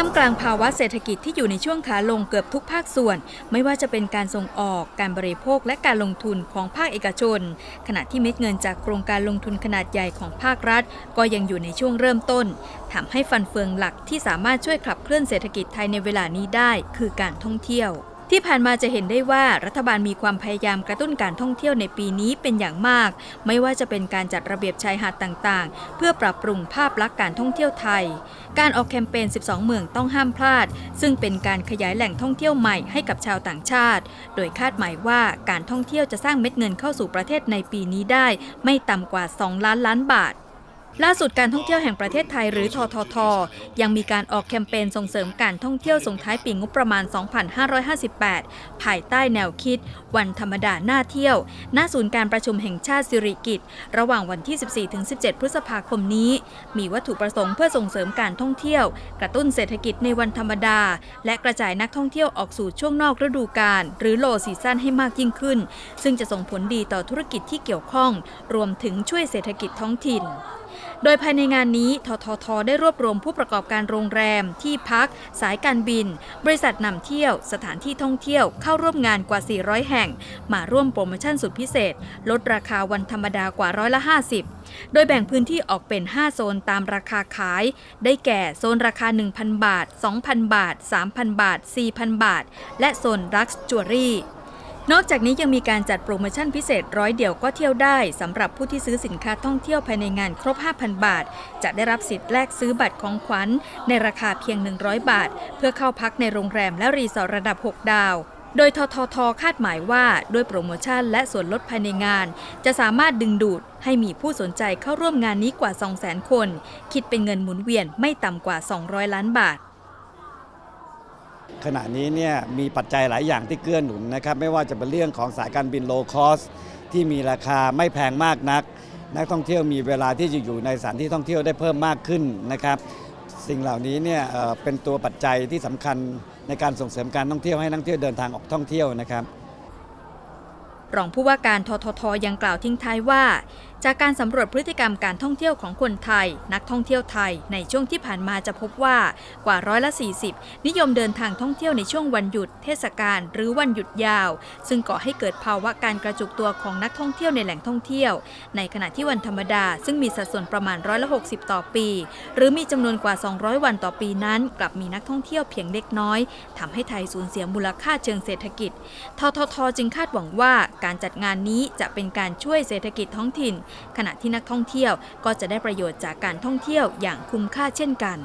ท่ามกลางภาวะเศรษฐกิจที่อยู่ในช่วงขาลงเกือบทุกภาคส่วน ไม่ว่าจะเป็นการส่งออก การบริโภคและการลงทุนของภาคเอกชน ขณะที่เม็ดเงินจากโครงการลงทุนขนาดใหญ่ของภาครัฐ ก็ยังอยู่ในช่วงเริ่มต้นทำให้ฟันเฟืองหลักที่สามารถช่วยขับเคลื่อนเศรษฐกิจไทยในเวลานี้ได้ คือการท่องเที่ยว ที่ผ่านมาจะเห็นได้ว่ารัฐบาลมีความพยายามกระตุ้นการท่องเที่ยวในปีนี้เป็นอย่างมาก ไม่ว่าจะเป็นการจัดระเบียบชายหาดต่างๆ เพื่อปรับปรุงภาพลักษณ์การท่องเที่ยวไทย การออกแคมเปญ 12 เมืองต้องห้ามพลาด ซึ่งเป็นการขยายแหล่งท่องเที่ยวใหม่ให้กับชาวต่างชาติ โดยคาดหมายว่าการท่องเที่ยวจะสร้างเม็ดเงินเข้าสู่ประเทศในปีนี้ได้ ไม่ต่ำกว่า 2 ล้านล้านบาท ล่าสุดการท่องเที่ยวแห่งประเทศไทยหรือททท ยังมีการออกแคมเปญส่งเสริมการท่องเที่ยวส่งท้ายปีงบประมาณ 2558 ภายใต้แนวคิด วันธรรมดาหน้าเที่ยวณศูนย์การประชุมแห่งชาติสิริกิติ์ระหว่างวันที่ 14-17 พฤษภาคมนี้ มีวัตถุประสงค์เพื่อส่งเสริมการท่องเที่ยว กระตุ้นเศรษฐกิจในวันธรรมดา และกระจายนักท่องเที่ยวออกสู่ช่วงนอกฤดูกาลหรือโลซีซั่นให้มากยิ่งขึ้น ซึ่งจะส่งผลดีต่อธุรกิจที่เกี่ยวข้อง รวมถึงช่วยเศรษฐกิจท้องถิ่นโดยภายในงานนี้ททท ได้รวบรวมผู้ประกอบการโรงแรม ที่พัก สายการบิน บริษัทนำเที่ยว สถานที่ท่องเที่ยวเข้าร่วมงานกว่า 400 แห่ง มาร่วมโปรโมชั่นสุดพิเศษ ลดราคาวันธรรมดากว่าร้อยละ 50 โดยแบ่งพื้นที่ออกเป็น 5 โซนตามราคาขาย ได้แก่โซนราคา 1,000 บาท 2,000 บาท 3,000 บาท 4,000 บาท และโซนรักสจัวรี่ นอกจากนี้ยังมีการจัดโปรโมชั่นพิเศษร้อยเดี่ยวก็เที่ยวได้สำหรับผู้ที่ซื้อสินค้าท่องเที่ยวภายในงานครบ 5,000 บาท จะได้รับสิทธิ์แลกซื้อบัตรของขวัญ ในราคาเพียง 100 บาท เพื่อเข้าพักในโรงแรมและรีสอร์ทระดับ 6 ดาวโดยททท คาดหมายว่าด้วยโปรโมชั่นและส่วนลดภายในงาน จะสามารถดึงดูดให้มีผู้สนใจเข้าร่วมงานนี้กว่า 200,000 คน คิดเป็นเงินหมุนเวียนไม่ต่ำกว่า 200 ล้านบาท ขณะนี้เนี่ยมีปัจจัยหลายอย่างที่เกื้อหนุนนะครับไม่ว่าจะเป็นเรื่องของสายการบินโลคอสที่มีราคาไม่แพงมากนัก นักท่องเที่ยวมีเวลาที่จะอยู่ในสถานที่ท่องเที่ยวได้เพิ่มมากขึ้นนะครับสิ่งเหล่านี้เนี่ยเป็นตัวปัจจัยที่สำคัญในการส่งเสริมการท่องเที่ยวให้นักท่องเที่ยวเดินทางออกท่องเที่ยวนะครับรองผู้ว่าการทททยังกล่าวทิ้งท้ายว่า จากการสำรวจพฤติกรรมการท่องเที่ยวของคนไทย นักท่องเที่ยวไทยในช่วงที่ผ่านมาจะพบว่ากว่าร้อยละ 40 นิยมเดินทางท่องเที่ยวในช่วงวันหยุด เทศกาลหรือวันหยุดยาว ซึ่งก่อให้เกิดภาวะการกระจุกตัวของนักท่องเที่ยวในแหล่งท่องเที่ยว ในขณะที่วันธรรมดา ซึ่งมีสัดส่วนประมาณร้อยละ 60 ต่อปี หรือมีจำนวนกว่า 200 วันต่อปีนั้น กลับมีนักท่องเที่ยวเพียงเล็กน้อยทำให้ไทยสูญเสียมูลค่าเชิงเศรษฐกิจ ทททจึงคาดหวังว่าการจัดงานนี้จะเป็นการช่วยเศรษฐกิจท้องถิ่นขณะที่นักท่องเที่ยวก็จะได้ประโยชน์จากการท่องเที่ยวอย่างคุ้มค่าเช่นกัน